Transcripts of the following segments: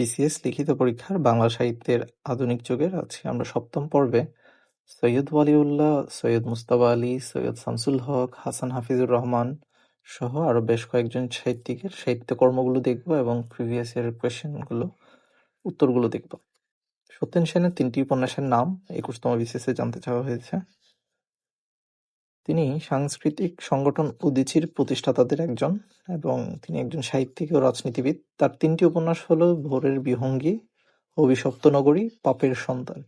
BCS লিখিত পরীক্ষার বাংলা সাহিত্যের আধুনিক যুগের আছি আমরা সপ্তম পর্বে। সৈয়দ ওয়ালিউল্লাহ, সৈয়দ মুজতবা আলী, সৈয়দ শামসুল হক, হাসান হাফিজুর রহমান সহ আরও বেশ কয়েকজন সাহিত্যিকের সাহিত্যকর্মগুলো দেখব এবং প্রিভিয়াস ইয়ারের কোয়েশ্চেনগুলো উত্তরগুলো দেখব। সত্যেন সেনের তিনটি উপন্যাসের নাম একুশতম বিসিএস জানতে চাওয়া হয়েছে। তিনি সাংস্কৃতিক সংগঠন উদীচীর প্রতিষ্ঠাতাদের একজন এবং তিনি একজন সাহিত্যিক ও রাজনীতিবিদ। তার তিনটি উপন্যাস হল ভোরের বিহঙ্গী অভিশপ্ত নগরী পাপের সন্তান।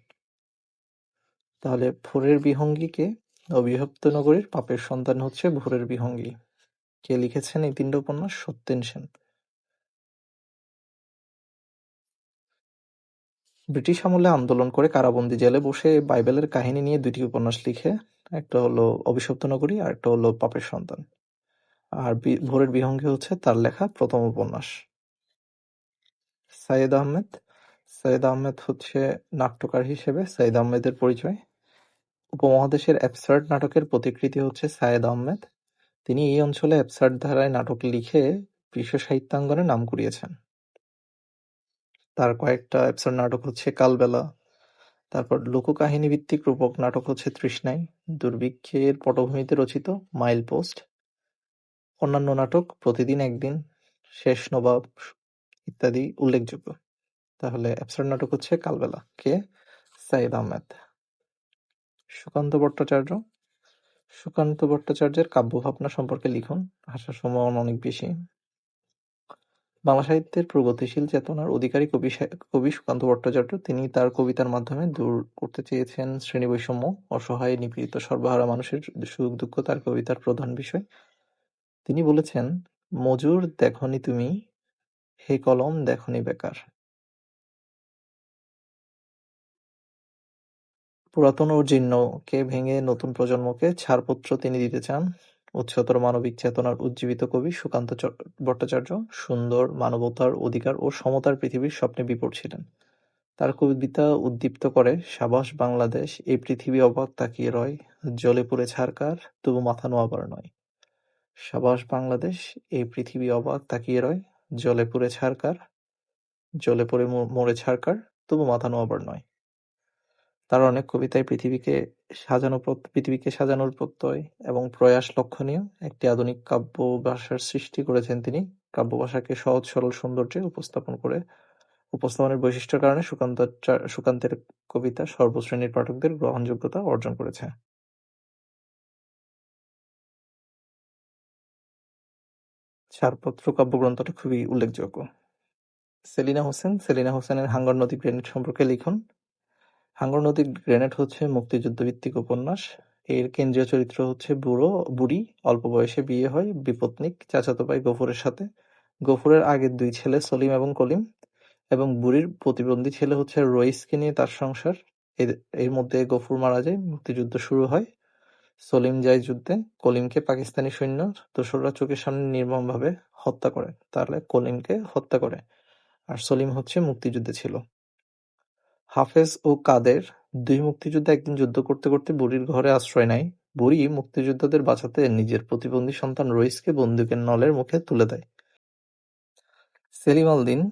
তাহলে ভোরের বিহঙ্গী কে অভিশপ্ত নগরীর পাপের সন্তান হচ্ছে ভোরের বিহঙ্গী। কে লিখেছেন এই তিনটি উপন্যাস? সত্যেন সেন। ব্রিটিশ আমলে আন্দোলন করে কারাবন্দী জেলে বসে বাইবেলের কাহিনী নিয়ে দুটি উপন্যাস লিখে একটা হলো অভিশপ্ত নগরী আর একটা হলো পাপের সন্তান। আর ভোরের বিহঙ্গী হচ্ছে তার লেখা প্রথম উপন্যাস। সাইয়েদ আহমেদ। সাইয়েদ আহমেদ হচ্ছে নাট্যকার হিসেবে সাইয়েদ আহমেদের পরিচয়। উপমহাদেশের অ্যাবসার্ড নাটকের প্রতিকৃতি হচ্ছে সায়েদ আহমেদ। তিনি এই অঞ্চলে অ্যাবসার্ড ধারায় নাটক লিখে বিশ্ব সাহিত্যাঙ্গনে নাম কুড়িয়েছেন। তার কয়েকটা অ্যাবসার্ড নাটক হচ্ছে কালবেলা তারপর লোককাহিনী ভিত্তিক রূপক নাটক হচ্ছে তৃষ্ণাই, দুর্ভিক্ষের পটভূমিতে রচিত মাইল পোস্ট, অন্যান্য নাটক প্রতিদিন একদিন, শেষ নবাব ইত্যাদি উল্লেখযোগ্য। তাহলে অ্যাবসার্ড নাটক হচ্ছে কালবেলা কে? সাইদ আহমেদ। সুকান্ত ভট্টাচার্য। সুকান্ত ভট্টাচার্যের কাব্য ভাবনা সম্পর্কে লিখুন ভাষার সমান অনেক বেশি। বাংলা সাহিত্যের প্রগতিশীল চেতনার অধিকারী কবি কবি সুকান্ত ভট্টাচার্য, তিনি তার কবিতার মাধ্যমে দূর করতে চেয়েছেন শ্রেণি বৈষম্য অসহায়, নিপীড়িত, সর্বহারা মানুষের সুখ দুঃখ তার কবিতার প্রধান বিষয়। তিনি বলেছেন, মজুর দেখনি তুমি, হে কলম দেখনি বেকার। পুরাতন ও জীর্ণকে ভেঙে নতুন প্রজন্মকে ছাড়পত্র তিনি দিতে চান। উচ্চতর মানবিক চেতনার উজ্জীবিত কবি সুকান্ত ভট্টাচার্য সুন্দর মানবতার অধিকার ও সমতার পৃথিবীর স্বপ্নে বিপর ছিলেন। তার কবিতা উদ্দীপ্ত করে, সাবাস বাংলাদেশ, এই পৃথিবী অবাক তাকিয়ে রয় জলে পুড়ে ছাড়কার তবু মাথা নোয়াবার নয়। সাবাস বাংলাদেশ, এই পৃথিবী অবাক তাকিয়ে রয় জলে পুড়ে ছাড়কার জলে পড়ে মরে ছাড়কার তবু মাথা নোয়াবার নয়। তার অনেক কবিতায় পৃথিবীকে সাজানো পৃথিবীকে সাজানোর প্রত্যয় এবং প্রয়াস লক্ষণীয়। একটি আধুনিক কাব্য ভাষার সৃষ্টি করেছেন তিনি। কাব্য ভাষাকে সহজ, সরল সৌন্দর্যে উপস্থাপন করে উপস্থাপনের বৈশিষ্ট্যের কারণে সুকান্ত সুকান্তের কবিতা সর্বশ্রেণীর পাঠকদের গ্রহণযোগ্যতা অর্জন করেছে। ছাড়পত্র কাব্যগ্রন্থটা খুবই উল্লেখযোগ্য। সেলিনা হোসেন, সেলিনা হোসেনের হাঙ্গর নদী গ্রেনেড সম্পর্কে লিখুন। হাঙ্গর নদীর গ্রেনেড হচ্ছে মুক্তিযুদ্ধভিত্তিক উপন্যাস। এর কেন্দ্রীয় চরিত্র হচ্ছে বুড়ো বুড়ি, অল্প বয়সে বিয়ে হয় বিপত্নিক চাচাতো ভাই গফুরের সাথে। গফুরের আগের দুই ছেলে সলিম এবং কলিম এবং বুড়ির প্রতিবন্ধী ছেলে হচ্ছে রইসকে নিয়ে তার সংসার। এর মধ্যে গফুর মারা যায়, মুক্তিযুদ্ধ শুরু হয়। সলিম যায় যুদ্ধে, কলিমকে পাকিস্তানি সৈন্য দোসররা চোখের সামনে নির্মমভাবে হত্যা করে। তাহলে কলিমকে হত্যা করে। আর সলিম হচ্ছে মুক্তিযুদ্ধে ছিল। হাফেজ ও কাদের দুই মুক্তিযোদ্ধা একদিন যুদ্ধ করতে করতে বুড়ির ঘরে আশ্রয় নেয়। বুড়ি মুক্তিযোদ্ধাদের বাঁচাতে নিজের প্রতিবন্ধী সন্তান রইসকে বন্দুকের নলের মুখে তুলে দেয়। সেলিম আল-দীন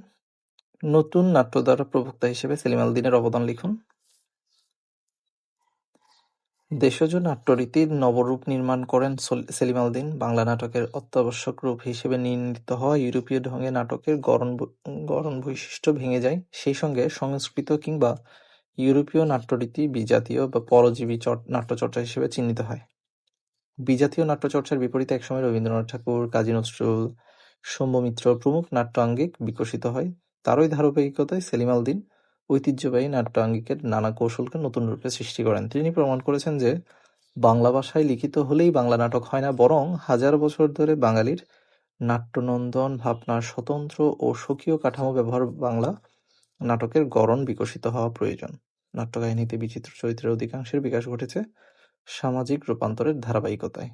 নতুন নাট্যধারা প্রবক্তা হিসেবে সেলিম আল-দীনের অবদান লিখুন। দেশজ নাট্যরীতির নবরূপ নির্মাণ করেন সেলিম আল-দীন। বাংলা নাটকের অত্যাবশ্যক রূপ হিসেবে নির্ণীত হওয়া ইউরোপীয় ঢঙে নাটকের গড়ন বৈশিষ্ট্য ভেঙে যায়, সেই সঙ্গে সংস্কৃত কিংবা ইউরোপীয় নাট্যরীতি বিজাতীয় বা পরজীবী নাট্যচর্চা হিসেবে চিহ্নিত হয়। বিজাতীয় নাট্যচর্চার বিপরীতে একসময় রবীন্দ্রনাথ ঠাকুর, কাজী নজরুল, সৌম্যমিত্র প্রমুখ নাট্য-আঙ্গিক বিকশিত হয়। তারই ধারাবাহিকতায় সেলিম আল-দীন ঐতিহ্যবাহী নাট্যাঙ্গিকের নানা কৌশলকে নতুন রূপে সৃষ্টি করেন। তিনি প্রমাণ করেছেন যে, বাংলা ভাষায় লিখিত হলেই বাংলা নাটক হয় না, বরং হাজার বছর ধরে বাঙালির নাট্যনন্দন ভাবনার স্বতন্ত্র ও স্বকীয় কাঠামো ব্যবহার বাংলা নাটকের গড়ন বিকশিত হওয়া প্রয়োজন। নাট্যকাহিনীতে বিচিত্র চরিত্রের অধিকাংশের বিকাশ ঘটেছে সামাজিক রূপান্তরের ধারাবাহিকতায়।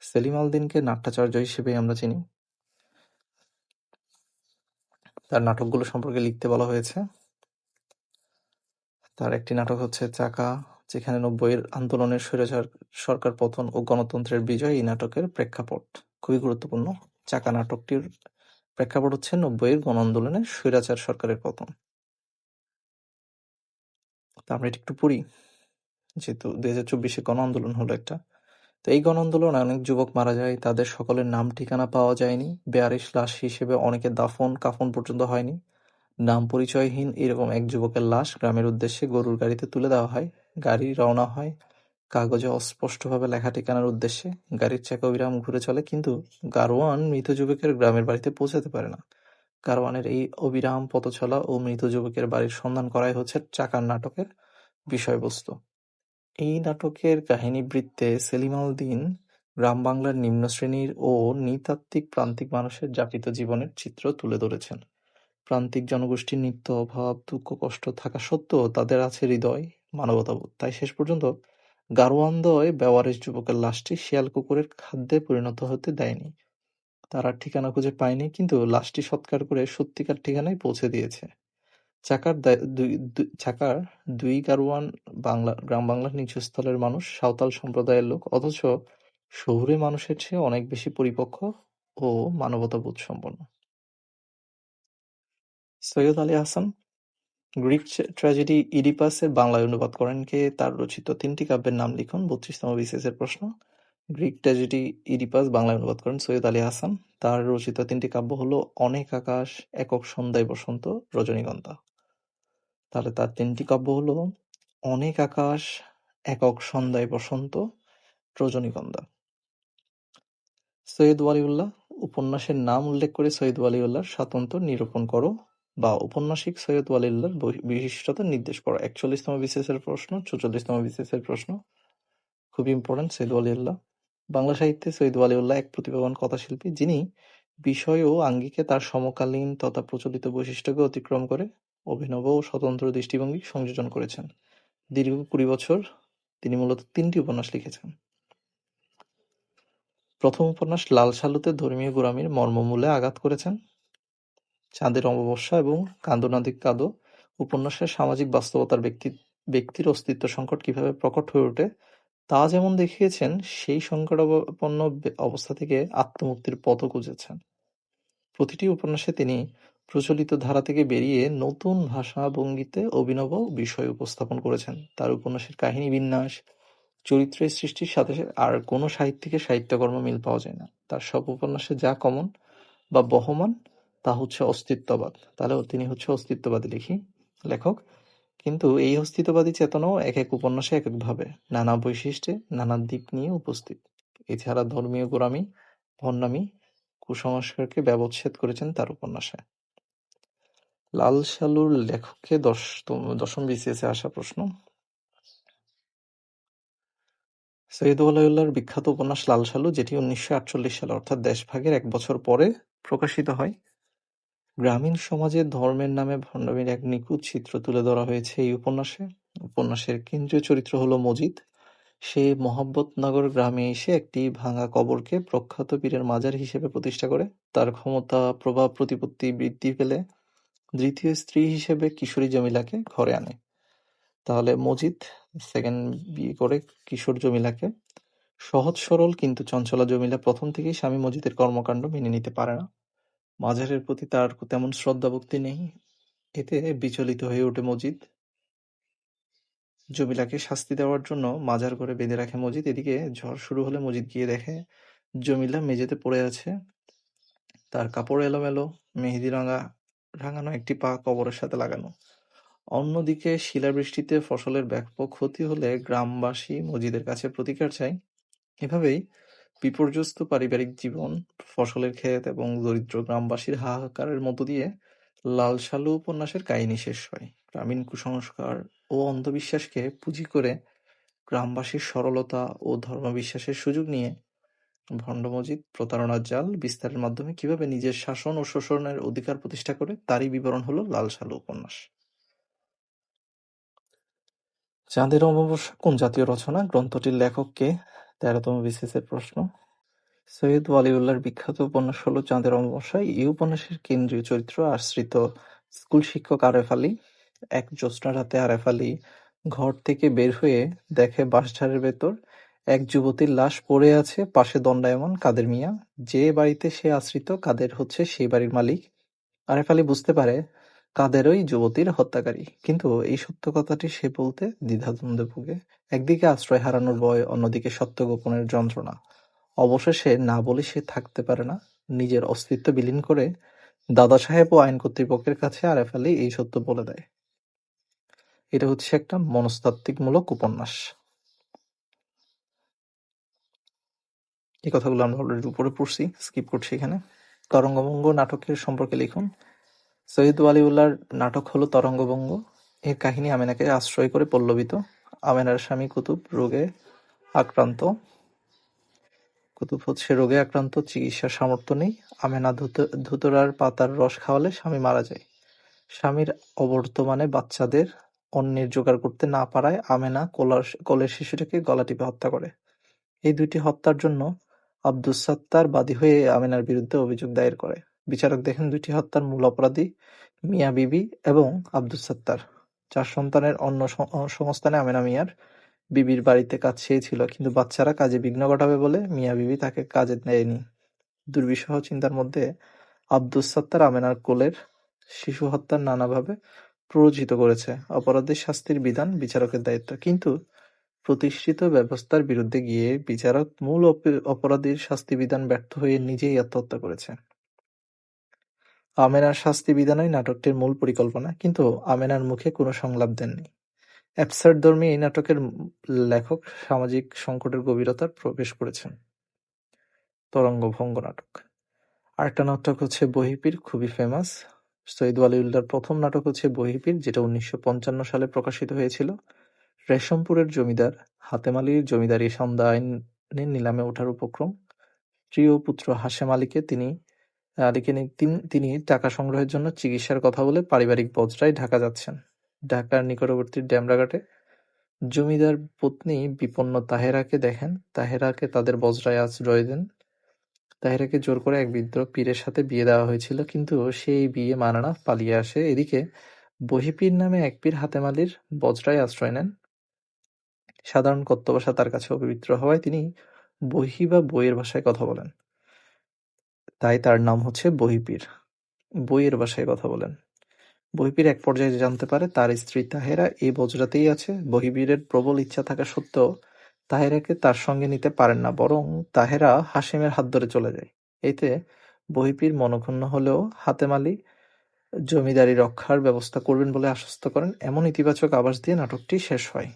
সেলিম আল-দীনকে নাট্যাচার্য হিসেবে আমরা চিনি। তার নাটকগুলো সম্পর্কে লিখতে বলা হয়েছে। তার একটি নাটক হচ্ছে চাকা, যেখানে নব্বইয়ের আন্দোলনের স্বৈরাচার সরকার পতন ও গণতন্ত্রের বিজয় এই নাটকের প্রেক্ষাপট। খুবই গুরুত্বপূর্ণ। চাকা নাটকটির প্রেক্ষাপট হচ্ছে নব্বইয়ের গণ-আন্দোলনে স্বৈরাচার সরকারের পতন। তা আমরা এটা একটু পড়ি যেহেতু দুই হাজার চব্বিশে গণ-আন্দোলন হলো একটা তো এই গণ-আন্দোলনে অনেক যুবক মারা যায়, তাদের সকলের নাম ঠিকানা পাওয়া যায়নি। বেয়ারিশ লাশ হিসেবে অনেকের দাফন, কাফন পর্যন্ত হয়নি। নাম পরিচয়হীন এরকম এক যুবকের লাশ গ্রামের উদ্দেশ্যে গরুর গাড়িতে তুলে দেওয়া হয়। গাড়ি রওনা হয় কাগজে অস্পষ্টভাবে লেখা ঠিকানার উদ্দেশ্যে। গাড়ির চাকা অবিরাম ঘুরে চলে, কিন্তু গারোয়ান মৃত যুবকের গ্রামের বাড়িতে পৌঁছাতে পারে না। গারোয়ানের এই অবিরাম পথচলা ও মৃত যুবকের বাড়ির সন্ধান করাই হচ্ছে চাকার নাটকের বিষয়বস্তু। এই নাটকের কাহিনীবৃত্তে সেলিম আল দীন গ্রাম বাংলার নিম্নশ্রেণীর ও নৃতাত্ত্বিক প্রান্তিক মানুষের যাপিত জীবনের চিত্র তুলে ধরেছেন। প্রান্তিক জনগোষ্ঠীর নিত্য অভাব, দুঃখ, কষ্ট থাকা সত্ত্বেও তাদের আছে হৃদয়, মানবতাবোধ। তাই শেষ পর্যন্ত গারোয়ানদয় বেওয়ারিশ যুবকের লাশটি শিয়াল কুকুরের খাদ্যে পরিণত হতে দেয়নি। তারা ঠিকানা খুঁজে পায়নি, কিন্তু লাশটি সৎকার করে সত্যিকার ঠিকানায় পৌঁছে দিয়েছে। চাকার চাকার দুই গারোয়ান বাংলা, গ্রাম বাংলার নিচুস্থলের মানুষ, সাঁওতাল সম্প্রদায়ের লোক, অথচ শহুরে মানুষের চেয়ে অনেক বেশি পরিপক্ক ও মানবতাবোধ সম্পন্ন। সৈয়দ আলী হাসান, গ্রিক ট্র্যাজেডি ইডিপাসের বাংলায় অনুবাদ করেন কে, তার রচিত তিনটি কাব্যের নাম লিখুন, বত্রিশতম বিসিএসের প্রশ্ন। গ্রিক ট্র্যাজেডি ইডিপাস বাংলায় অনুবাদ করেন সৈয়দ আলী হাসান। তার রচিত তিনটি কাব্য হলো অনেক আকাশ, একক সন্ধ্যায় বসন্ত, রজনীগন্ধা। তাহলে তার তিনটি কাব্য হলো অনেক আকাশ, একক সন্ধ্যায় বসন্ত, রজনীগন্ধা। সৈয়দ ওয়ালিউল্লাহ উপন্যাসের নাম উল্লেখ করে সৈয়দ ওয়ালিউল্লাহর স্বাতন্ত্র্য নিরূপণ করো বা ঔপন্যাসিক সৈয়দ ওয়ালিউল্লাহর বিশিষ্টতা নির্দেশ করো। একচল্লিশতম বিসিএসের প্রশ্ন, চুচল্লিশতম বিসিএসের প্রশ্ন, খুব ইম্পর্টেন্ট সৈয়দ ওয়ালিউল্লাহ। বাংলা সাহিত্যে সৈয়দ ওয়ালিউল্লাহ এক প্রতিভাবান কথাশিল্পী যিনি বিষয় ও আঙ্গিকে তার সমকালীন তথা প্রচলিত বৈশিষ্ট্যকে অতিক্রম করে অভিনব ও স্বতন্ত্র দৃষ্টিভঙ্গি সংযোজন করেছেন। দীর্ঘ কুড়ি বছর তিনি মূলত তিনটি উপন্যাস লিখেছেন। প্রথম উপন্যাস লাল সালুতে ধর্মীয় গোড়ামির মর্মমূলে আঘাত করেছেন। চাঁদের অমাবস্যা এবং কান্দনাদিক কাদো উপন্যাসের সামাজিক বাস্তবতার ব্যক্তি, ব্যক্তির অস্তিত্ব সংকট কীভাবে প্রকট হয়ে ওঠে, তা যেমন দেখিয়েছেন, সেই সংকটাপন্ন অবস্থা থেকে আত্মমুক্তির পথও খুঁজেছেন। প্রতিটি উপন্যাসে তিনি প্রচলিত ধারা থেকে বেরিয়ে নতুন ভাষা-ভঙ্গিতে অভিনব বিষয় উপস্থাপন করেছেন। তার উপন্যাসের কাহিনী বিন্যাস, চরিত্রের সৃষ্টির সাথে আর কোনো সাহিত্যিকের সাহিত্যকর্ম মিল পাওয়া যায় না। তার সব উপন্যাসে যা কমন বা বহমান তা হচ্ছে অস্তিত্ববাদ। তাহলে তিনি হচ্ছে অস্তিত্ববাদী লিখি লেখক। কিন্তু এই অস্তিত্ববাদী চেতনাও এক এক উপন্যাসে এক একভাবে নানা বৈশিষ্ট্যে নানা দিক নিয়ে উপস্থিত। এছাড়া ধর্মীয় গোড়ামি, ভণ্ডামি, কুসংস্কারকে ব্যবচ্ছেদ করেছেন তার উপন্যাসে। লাল সালুর লেখককে দশম বিসিএসে আসা প্রশ্ন। সৈয়দ ওয়ালাইউল্লাহর বিখ্যাত উপন্যাস লাল সালু যেটি উনিশশো আটচল্লিশ সালে অর্থাৎ দেশভাগের এক বছর পরে প্রকাশিত হয়। গ্রামীণ সমাজে ধর্মের নামে ভণ্ডামির এক নিখুঁত চিত্র তুলে ধরা হয়েছে এই উপন্যাসে। উপন্যাসের কেন্দ্রীয় চরিত্র হলো মজিদ। সে মোহাম্মদনগর গ্রামে এসে একটি ভাঙা কবরকে প্রখ্যাত পীরের মাজার হিসেবে প্রতিষ্ঠা করে। তার ক্ষমতা, প্রভাব, প্রতিপত্তি বৃদ্ধি পেলে দ্বিতীয় স্ত্রী হিসেবে কিশোরী জমিলাকে ঘরে আনে। তাহলে মজিদ সেকেন্ড বিয়ে করে কিশোর জমিলাকে। সহজ সরল কিন্তু চঞ্চলা জমিলা প্রথম থেকেই স্বামী মজিদের কর্মকাণ্ড মেনে নিতে পারে না। মাজারের প্রতি তার তেমন শ্রদ্ধা ভক্তি নেই। এতে বিচলিত হয়ে ওঠে মজিদ। জমিলাকে শাস্তি দেওয়ার জন্য মাজার করে বেঁধে রাখে মজিদ। এদিকে ঝড় শুরু হলে মজিদ গিয়ে দেখে জমিলা মেঝেতে পড়ে আছে। তার কাপড় এলোমেলো, মেহেদি রাঙা রাঙানো একটি পা কবরের সাথে লাগানো। অন্যদিকে শিলাবৃষ্টিতে ফসলের ব্যাপক ক্ষতি হলে গ্রামবাসী মজিদের কাছে প্রতিকার চায়। এভাবেই বিপর্যস্ত পারিবারিক জীবন, ফসলের ক্ষেত এবং দরিদ্র গ্রামবাসীর হাহাকারের মধ্য দিয়ে লাল সালু উপন্যাসের কাহিনী শেষ হয়। গ্রামীণ কুসংস্কার ও অন্ধবিশ্বাসকে পুঁজি করে গ্রামবাসীর সরলতা ও ধর্মবিশ্বাসের সুযোগ নিয়ে ভণ্ড মজিদ প্রতারণার জাল, বিস্তারের মাধ্যমে কীভাবে নিজের শাসন ও শোষণের অধিকার প্রতিষ্ঠা করে, তারই বিবরণ হলো লাল উপন্যাস। চাঁদের অমাবস্যা, কোন জাতীয় রচনা? গ্রন্থটির লেখক কে? তেরোতম বিসিএসের প্রশ্ন। সৈয়দ ওয়ালিউল্লাহর বিখ্যাত উপন্যাস হলো চাঁদের অমাবস্যা। এই উপন্যাসের কেন্দ্রীয় চরিত্র আশ্রিত স্কুল শিক্ষক আরেফ আলী। এক জ্যোৎস্না রাতে আরেফ আলী ঘর থেকে বের হয়ে দেখে বাঁশঝাড়ের ভেতর এক যুবতীর লাশ পড়ে আছে পাশে দণ্ডায়মান কাদের মিয়া, যে বাড়িতে সে আশ্রিত কাদের হচ্ছে সেই বাড়ির মালিক। আরেফ আলী বুঝতে পারে কাদেরই যুবতীর হত্যাকারী, কিন্তু এই সত্য কথাটি সে বলতে দ্বিধাদ্বন্দ্বে ভোগে। একদিকে আশ্রয় হারানোর ভয়, অন্যদিকে সত্য গোপনের যন্ত্রণা। অবশেষে না বলে সে থাকতে পারে না, নিজের অস্তিত্ব বিলীন করে দাদা সাহেব ও আইন কর্তৃপক্ষের কাছে আরেফ আলী এই সত্য বলে দেয়। এটা হচ্ছে একটা মনস্তাত্ত্বিকমূলক উপন্যাস। এই কথাগুলো আমরা অলরেডি উপরে পড়ছি, স্কিপ করছি এখানে। তরঙ্গভঙ্গ নাটকের সম্পর্কে লিখুন। সৈয়দ ওয়ালিউল্লাহর নাটক হলো তরঙ্গভঙ্গ। এর কাহিনী আমেনাকে আশ্রয় করে পল্লবিত। আমেনার স্বামী কুতুব রোগে আক্রান্ত। কুতুব হচ্ছে রোগে আক্রান্ত, চিকিৎসার সামর্থ্য নেই। আমেনা ধুতরার পাতার রস খাওয়ালে স্বামী মারা যায়। স্বামীর অবর্তমানে বাচ্চাদের অন্যের জোগাড় করতে না পারায় আমেনা কোলের শিশুটিকে গলা টিপে হত্যা করে। এই দুইটি হত্যার জন্য আব্দুস সাত্তার বাদী হয়ে আমেনার বিরুদ্ধে অভিযোগ দায়ের করে। বিচারক দেখেন দুইটি হত্যার মূল অপরাধী মিয়া বিবি এবং আব্দুস সাত্তার। চার সন্তানের অন্য সংস্থানে আমেনা মিয়ার বিবির বাড়িতে কাজ চেয়েছিল, কিন্তু বাচ্চারা কাজে বিঘ্ন ঘটাবে বলে মিয়া বিবি তাকে কাজে নেয়নি। দুর্বিষহ চিন্তার মধ্যে আব্দুস সাত্তার আমেনার কোলের শিশু হত্যার নানাভাবে প্ররোচিত করেছে। অপরাধীর শাস্তির বিধান বিচারকের দায়িত্ব, কিন্তু প্রতিষ্ঠিত ব্যবস্থার বিরুদ্ধে গিয়ে বিচারক মূল অপরাধীর শাস্তিবিধান ব্যর্থ হয়ে নিজেই আত্মহত্যা করেছে। আমেনার শাস্তি বিধানই নাটকটির মূল পরিকল্পনা, কিন্তু আমেনার মুখে কোনো সংলাপ দেননি। অ্যাবসার্ডধর্মী এই নাটকের লেখক সামাজিক সংকটের গভীরতার প্রবেশ করেছেন। তরঙ্গভঙ্গ নাটক আরেকটা নাটক হচ্ছে বহিপীর, খুবই ফেমাস। সৈয়দ ওয়ালিউল্লাহর প্রথম নাটক হচ্ছে বহিপীর, যেটা উনিশশো পঞ্চান্ন সালে প্রকাশিত হয়েছিল। রেশমপুরের জমিদার হাতেম আলীর জমিদারি সন্ধ্যা আইনে নিলামে ওঠার উপক্রম। প্রিয় পুত্র হাশেম আলীকে তিনি টাকা সংগ্রহের জন্য চিকিৎসার কথা বলে পারিবারিক বজ্রায় ঢাকা যাচ্ছেন। ঢাকার নিকটবর্তী ডেমরাঘাটে জমিদার পত্নী বিপন্ন তাহেরাকে দেখেন। তাহেরাকে তাদের বজরায় আশ্রয় দেন। তাহেরাকে জোর করে এক বৃদ্ধ পীরের সাথে বিয়ে দেওয়া হয়েছিল, কিন্তু সেই বিয়ে মানে না, পালিয়ে আসে। এদিকে বহিপীর নামে এক পীর হাতেম আলীর বজরায় আশ্রয় নেন। সাধারণ কথ্য ভাষা তার কাছে অপবিত্র হওয়ায় তিনি বহি বা বইয়ের ভাষায় কথা বলেন। তাই তার নাম হচ্ছে বহিপীর। বইয়ের ভাষায় কথা বলেন। বহিপীর এক পর্যায়ে জানতে পারে তার স্ত্রী তাহেরা এই বজরাতেই আছে। বহিপীরের প্রবল ইচ্ছা থাকা সত্ত্বেও তাহেরাকে তার সঙ্গে নিতে পারেন না, বরং তাহেরা হাসিমের হাত ধরে চলে যায়। এতে বহিপীর মনক্ষুণ্ণ হলেও হাতেম আলী জমিদারি রক্ষার ব্যবস্থা করবেন বলে আশ্বস্ত করেন। এমন ইতিবাচক আভাস দিয়ে নাটকটি শেষ হয়।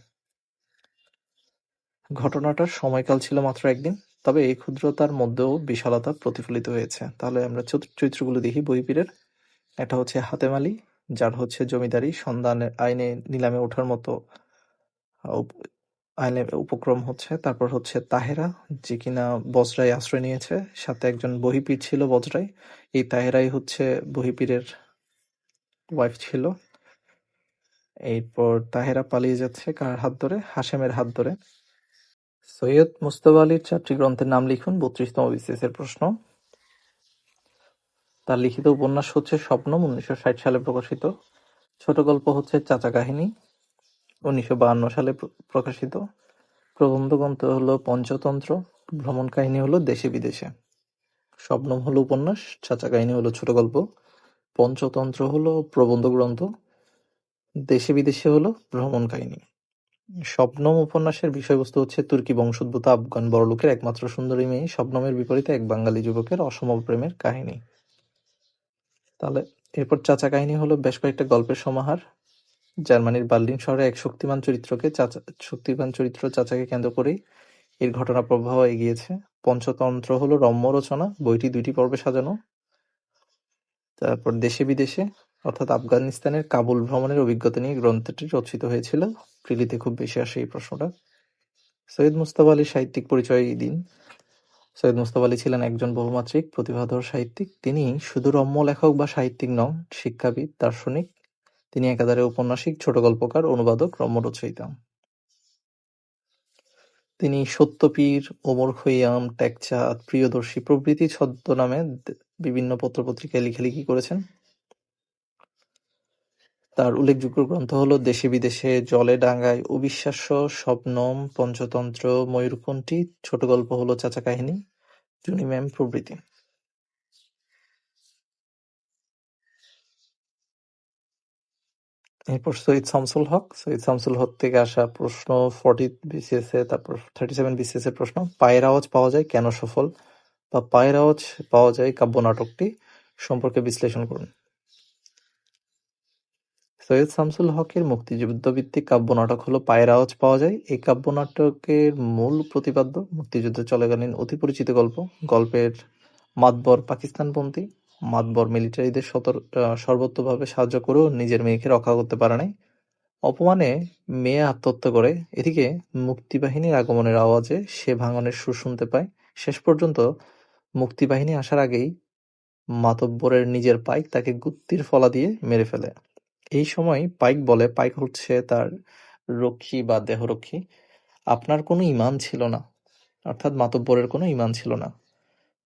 ঘটনাটার সময়কাল ছিল মাত্র একদিন, তবে এই ক্ষুদ্রতার মধ্যেও বিশালতা প্রতিফলিত হয়েছে। তাহলে আমরা চরিত্রগুলো দেখি বইপীরের। একটা হচ্ছে হাতেম আলী, যার হচ্ছে জমিদারি সন্ধান আইনে নিলামে ওঠার মতো আইনে উপক্রম হচ্ছে। তারপর হচ্ছে তাহেরা, যে কিনা বজরায় আশ্রয় নিয়েছে। সাথে একজন বহিপীর ছিল বজরায়। এই তাহেরাই হচ্ছে বহিপীরের ওয়াইফ ছিল। এরপর তাহেরা পালিয়ে যাচ্ছে কার হাত ধরে? হাশেমের হাত ধরে। সৈয়দ মুজতবা আলীর চারটি গ্রন্থের নাম লিখুন বত্রিশতম বিসিএস-এর প্রশ্ন। তার লিখিত উপন্যাস হচ্ছে স্বপ্নম উনিশশো ষাট সালে প্রকাশিত। ছোট গল্প হচ্ছে চাচা কাহিনী উনিশশো বাহান্ন সালে প্রকাশিত। প্রবন্ধ গ্রন্থ হলো পঞ্চতন্ত্র। ভ্রমণ কাহিনী হলো দেশে বিদেশে। স্বপ্নম হলো উপন্যাস, চাচা কাহিনী হলো ছোট গল্প, পঞ্চতন্ত্র হলো প্রবন্ধ গ্রন্থ, দেশে বিদেশে হলো ভ্রমণ কাহিনী। শবনম উপন্যাসের বিষয়বস্তু হচ্ছে তুর্কি বংশোদ্ভূত আফগান বড়লোকের একমাত্র সুন্দরী মেয়ে শবনমের বিপরীতে এক বাঙালি যুবকের অসম প্রেমের কাহিনী। তাহলে এরপর চাচা কাহিনী হলো বেশ কয়েকটা গল্পের সমাহার। জার্মানির বার্লিন শহরে এক শক্তিমান চরিত্রকে চাচা শক্তিমান চরিত্র চাচাকে কেন্দ্র করেই এর ঘটনা প্রবাহ এগিয়েছে। পঞ্চতন্ত্র হলো রম্য রচনা, বইটি দুইটি পর্বে সাজানো। তারপর দেশে বিদেশে অর্থাৎ আফগানিস্তানের কাবুল ভ্রমণের অভিজ্ঞতা নিয়ে গ্রন্থটি রচিত হয়েছিল। প্রিলিতে খুব বেশি আসে এই প্রশ্নটা। সৈয়দ মুস্তাফা আলীর সাহিত্যিক পরিচয় দিন। সৈয়দ মুস্তাফা আলী ছিলেন একজন বহুমাত্রিক প্রতিভাধর সাহিত্যিক। তিনি শুধু রম্য লেখক বা সাহিত্যিক নন, শিক্ষাবিদ, দার্শনিক। তিনি একাধারে ঔপন্যাসিক, ছোট গল্পকার, অনুবাদক, রম্য রচয়িতা। তিনি সত্যপীর, ওমর খৈয়াম, টেকচাঁদ, প্রিয়দর্শী প্রভৃতি ছদ্মনামে বিভিন্ন পত্র-পত্রিকায় লেখালেখি করেছেন। তার উল্লেখযোগ্য গ্রন্থ হল দেশে বিদেশে, জলে ডাঙায়, অবিশ্বাস্য, শবনম, পঞ্চতন্ত্র, ময়ূরকণ্ঠী, ছোট গল্প হল চাচা কাহিনী, জুনি ম্যাম প্রভৃতি। এরপর সৈয়দ শামসুল হক। সৈয়দ শামসুল হক থেকে আসা প্রশ্ন ফর্টি বিসিএস এ তারপর থার্টি সেভেন বিসিএস এর প্রশ্ন পায়ের আওয়াজ পাওয়া যায় কেন সফল? বা পায়ের আওয়াজ পাওয়া যায় কাব্য নাটকটি সম্পর্কে বিশ্লেষণ করুন। সৈয়দ শামসুল হকের মুক্তিযুদ্ধভিত্তিক কাব্যনাটক হলো পায়ের আওয়াজ পাওয়া যায়। এই কাব্যনাটকের মূল প্রতিপাদ্য মুক্তিযুদ্ধ চলাকালীন অতি পরিচিত গল্প, গল্পের মাতবর পাকিস্তানপন্থী, মাতবর মিলিটারিদের সর্বতোভাবে সাহায্য করেও নিজের মেয়েকে রক্ষা করতে পারে নাই। অপমানে মেয়ে আত্মহত্যা করে, এদিকে মুক্তিবাহিনীর আগমনের আওয়াজে সে ভাঙনের সুর শুনতে পায়। শেষ পর্যন্ত মুক্তিবাহিনী আসার আগেই মাতব্বরের নিজের পাইক তাকে গুত্তির ফলা দিয়ে মেরে ফেলে। এই সময় পাইক বলে, পাইক হচ্ছে তার রক্ষী বা দেহরক্ষী। আপনার কোনো ইমান ছিল না, অর্থাৎ মাতব্বরের কোনো ইমান ছিল না।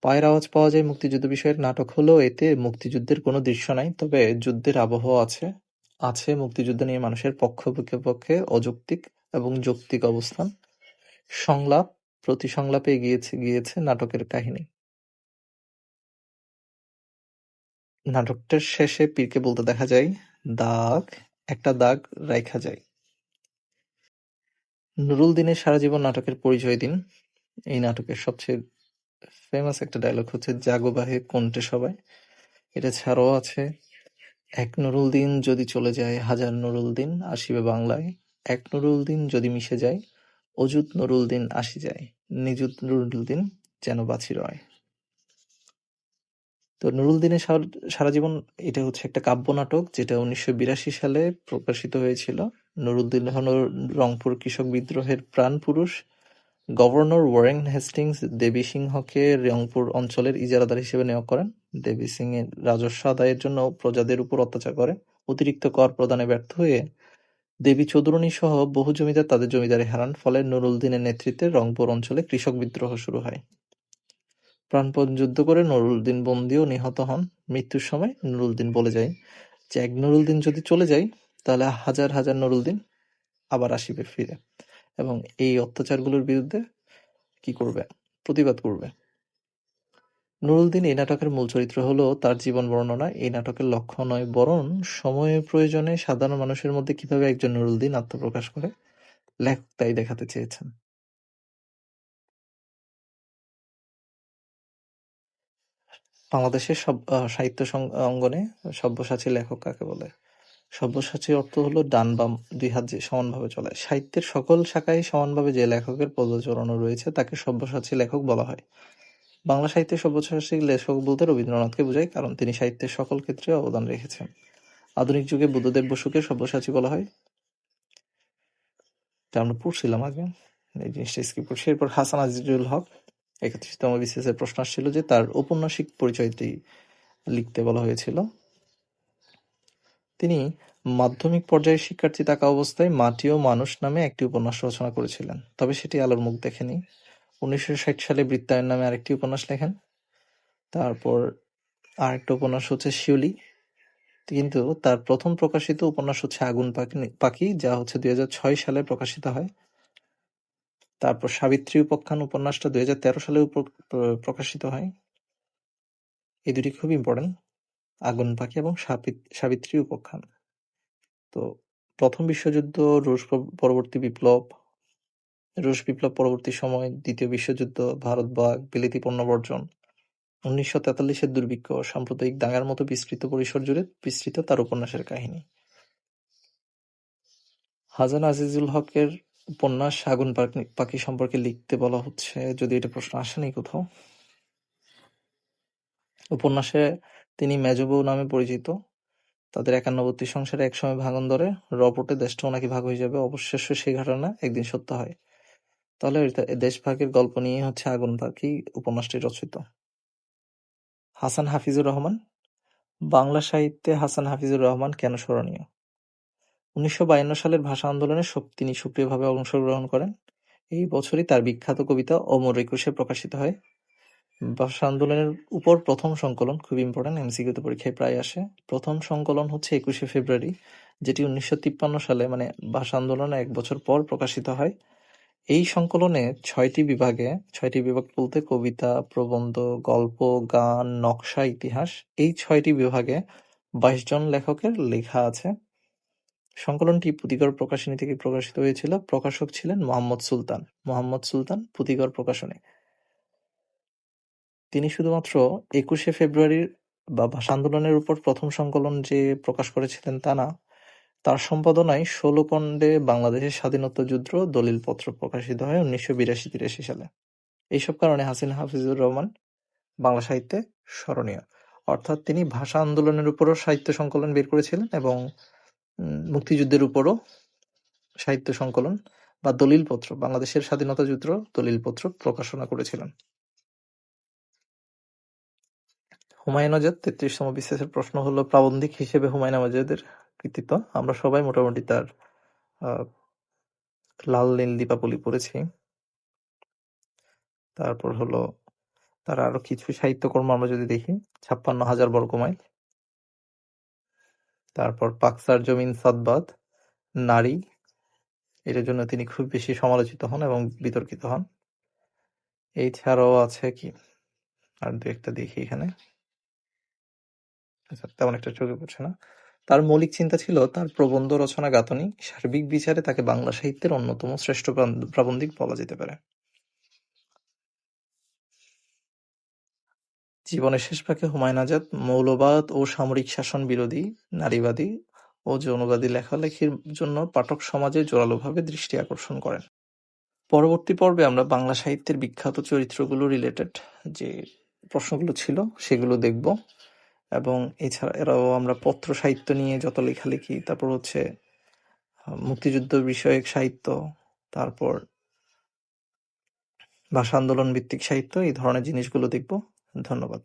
পায়ের আওয়াজ পাওয়া যায় মুক্তিযুদ্ধ বিষয়ের নাটক হলেও এতে মুক্তিযুদ্ধের কোনো দৃশ্য নাই, তবে যুদ্ধের আবহাওয়া আছে আছে মুক্তিযুদ্ধ নিয়ে মানুষের পক্ষ পক্ষে অযৌক্তিক এবং যৌক্তিক অবস্থান। সংলাপ প্রতি সংলাপে গিয়েছে গিয়েছে নাটকের কাহিনী। নাটকটার শেষে পীরকে বলতে দেখা যায় দাগ একটা দাগ রাইখা যায়। নুরুল দিনের সারা জীবন নাটকের পরিচয় দিন। এই নাটকের সবচেয়ে ফেমাস একটা ডায়লগ হচ্ছে জাগো বাহে কোনটে সবাই? এটা ছাড়াও আছে এক নুরুল দিন যদি চলে যায় হাজার নুরুল দিন আসিবে বাংলায়। এক নুরুল দিন যদি মিশে যায় অযুত নুরুল দিন আসি যায়। নিযুত নুরুল দিন যেন বাছি রয়। তো নুরুল দিনের সারা জীবন এটা হচ্ছে একটা কাব্য নাটক, যেটা উনিশশো বিরাশি সালে প্রকাশিত হয়েছিল। নুরুল দিন রংপুর কৃষক বিদ্রোহের প্রাণ পুরুষ। গভর্নর ওয়ারেন হেস্টিংস দেবী সিংহকে রংপুর অঞ্চলের ইজারাদার হিসেবে নিয়োগ করেন। দেবী সিং এর রাজস্ব আদায়ের জন্য প্রজাদের উপর অত্যাচার করে। অতিরিক্ত কর প্রদানে ব্যর্থ হয়ে দেবী চৌধুরানী সহ বহু জমিদার তাদের জমিদারি হারান। ফলে নুরুল দিনের নেতৃত্বে রংপুর অঞ্চলে কৃষক বিদ্রোহ শুরু হয়। প্রাণপণ যুদ্ধ করে নুরুল-দিন বন্দী নিহত হন। মৃত্যুর সময় নুরুল-দিন বলে যায়, যে এক নুরুল-দিন যদি চলে যায়, তাহলে হাজার হাজার নুরুল-দিন আবার আসিবে ফিরে। এবং এই অত্যাচারগুলোর বিরুদ্ধে কি করবে? প্রতিবাদ করবে। নুরুল-দিন এই নাটকের মূল চরিত্র হলো তার জীবন বর্ণনা। এই নাটকের লক্ষ্য নয়, বরং সময়ের প্রয়োজনে সাধারণ মানুষের মধ্যে কীভাবে একজন নুরুল-দিন আত্মপ্রকাশ করে, লেখক তাই দেখাতে চেয়েছেন। বাংলাদেশের সব সাহিত্য অঙ্গনে সব্যসাচী লেখক কাকে বলে? সব্যসাচী অর্থ হলো ডান-বাম দুই হাত সমানভাবে চলে। সাহিত্যের সকল শাখায় সমানভাবে যে লেখকের পদচারণা রয়েছে তাকে সব্যসাচী লেখক বলা হয়। বাংলা সাহিত্যে সব্যসাচী লেখক বলতে রবীন্দ্রনাথকে বোঝায়, কারণ তিনি সাহিত্যের সকল ক্ষেত্রে অবদান রেখেছেন। আধুনিক যুগে বুদ্ধদেব বসুকে সব্যসাচী বলা হয়। আমরা পড়ছিলাম আগে এই জিনিসটা স্কিপ করছি এরপর হাসান আজিজুল হক একত্রিশতম বিসিএসের প্রশ্ন আসছিল যে তার ঔপন্যাসিক পরিচয়টি লিখতে বলা হয়েছিল। তিনি মাধ্যমিক পর্যায়ের শিক্ষার্থী থাকা অবস্থায় মাটি ও মানুষ নামে একটি উপন্যাস রচনা করেছিলেন। তবে সেটি আলোর মুখ দেখেনি। উনিশশো ষাট সালে বৃত্তায়ন নামে আরেকটি উপন্যাস লেখেন। তারপর আরেকটা উপন্যাস হচ্ছে শিউলি। কিন্তু তার প্রথম প্রকাশিত উপন্যাস হচ্ছে আগুন পাখি, যা হচ্ছে দুই হাজার ছয় সালে প্রকাশিত হয়। তারপর সাবিত্রী উপাখ্যান উপন্যাসটা দুই হাজার তেরো সালে প্রকাশিত হয়। এই দুটি খুব ইম্পর্টেন্ট আগুন পাখি এবং সাবিত্রী উপাখ্যান। তো প্রথম বিশ্বযুদ্ধ, রুশ পরবর্তী বিপ্লব, রুশ বিপ্লব পরবর্তী সময়, দ্বিতীয় বিশ্বযুদ্ধ, ভারত বাগ বিলেতি পণ্য বর্জন, উনিশশো তেতাল্লিশের দুর্ভিক্ষ, সাম্প্রদায়িক দাঙ্গার মতো বিস্তৃত পরিসর জুড়ে বিস্তৃত তার উপন্যাসের কাহিনী। হাসান আজিজুল হকের উপন্যাস আগুন পাখি সম্পর্কে লিখতে বলা হচ্ছে, যদি এটা প্রশ্ন আসেনি কোথাও। উপন্যাসে তিনি মেজবউ নামে পরিচিত। তাদের একান্নবর্তী সংসারে একসময় ভাঙন ধরে, রপটে দেশটাও নাকি ভাগ হয়ে যাবে। অবশেষ সেই ঘটনা একদিন সত্য হয়। তাহলে দেশভাগের গল্প নিয়ে হচ্ছে আগুন পাখি উপন্যাসটি রচিত। হাসান হাফিজুর রহমান। বাংলা সাহিত্যে হাসান হাফিজুর রহমান কেন স্মরণীয়? উনিশশো বায়ান্ন সালের ভাষা আন্দোলনে তিনি সক্রিয়ভাবে অংশগ্রহণ করেন। এই বছরই তার বিখ্যাত কবিতা অমর একুশে প্রকাশিত হয়। ভাষা আন্দোলনের উপর প্রথম সংকলন খুব ইম্পর্টেন্ট এমসিকিউতে পরীক্ষায় প্রায় আসে প্রথম সংকলন হচ্ছে একুশে ফেব্রুয়ারি, যেটি উনিশশো তিপ্পান্ন সালে মানে ভাষা আন্দোলনের এক বছর পর প্রকাশিত হয় এই সংকলনে ছয়টি বিভাগে, ছয়টি বিভাগ বলতে কবিতা, প্রবন্ধ, গল্প, গান, নকশা, ইতিহাস, এই ছয়টি বিভাগে বাইশ জন লেখকের লেখা আছে সংকলনটি পুঁথিগড় প্রকাশনী থেকে প্রকাশিত হয়েছিল। প্রকাশক ছিলেন মোহাম্মদ সুলতান। মোহাম্মদ সুলতান পুঁথিগড় প্রকাশনী। তিনি শুধুমাত্র একুশে ফেব্রুয়ারির বা ভাষা আন্দোলনের উপর প্রথম সংকলন যে প্রকাশ করেছিলেন তা না, তার সম্পাদনায় ষোলো খণ্ডে বাংলাদেশের স্বাধীনতা যুদ্ধ দলিলপত্র প্রকাশিত হয় উনিশশো বিরাশি তিরাশি সালে। এইসব কারণে হাসিন হাফিজুর রহমান বাংলা সাহিত্যে স্মরণীয়। অর্থাৎ তিনি ভাষা আন্দোলনের উপরও সাহিত্য সংকলন বের করেছিলেন এবং মুক্তিযুদ্ধের উপরও সাহিত্য সংকলন বা দলিলপত্র, বাংলাদেশের স্বাধীনতা যুদ্ধ দলিলপত্র প্রকাশনা করেছিলেন। হুমায়ুন আজাদ, তেত্রিশতম বিসিএসের প্রশ্ন হলো, প্রাবন্ধিক হিসেবে হুমায়ুন আজাদের কৃতিত্ব? আমরা সবাই মোটামুটি তার লাল, নীল দীপাবলি পড়েছি। তারপর হলো, তার আরও কিছু সাহিত্যকর্ম আমরা যদি দেখি, ছাপ্পান্ন হাজার বর্গমাইল। তারপর পাকসার জমিন সাদবাদ, নারী, এটার জন্য তিনি খুব বেশি সমালোচিত হন এবং বিতর্কিত হন। এছাড়াও আছে কি? আর দু একটা দেখি এখানে। আচ্ছা তেমন একটা চোখে পড়ছে না। তার মৌলিক চিন্তা ছিল তার প্রবন্ধ রচনা গাঁথনি সার্বিক বিচারে তাকে বাংলা সাহিত্যের অন্যতম শ্রেষ্ঠ প্রাবন্ধিক বলা যেতে পারে। জীবনের শেষ ভাগে হুমায়ুন আজাদ মৌলবাদ ও সামরিক শাসন বিরোধী, নারীবাদী ও যৌনবাদী লেখালেখির জন্য পাঠক সমাজে জোরালোভাবে দৃষ্টি আকর্ষণ করেন। পরবর্তী পর্বে আমরা বাংলা সাহিত্যের বিখ্যাত চরিত্রগুলো রিলেটেড যে প্রশ্নগুলো ছিল সেগুলো দেখব এবং এছাড়া এরাও আমরা পত্র সাহিত্য নিয়ে যত লেখালেখি তারপর হচ্ছে মুক্তিযুদ্ধ বিষয়ক সাহিত্য তারপর ভাষা আন্দোলন ভিত্তিক সাহিত্য এই ধরনের জিনিসগুলো দেখব ধন্যবাদ।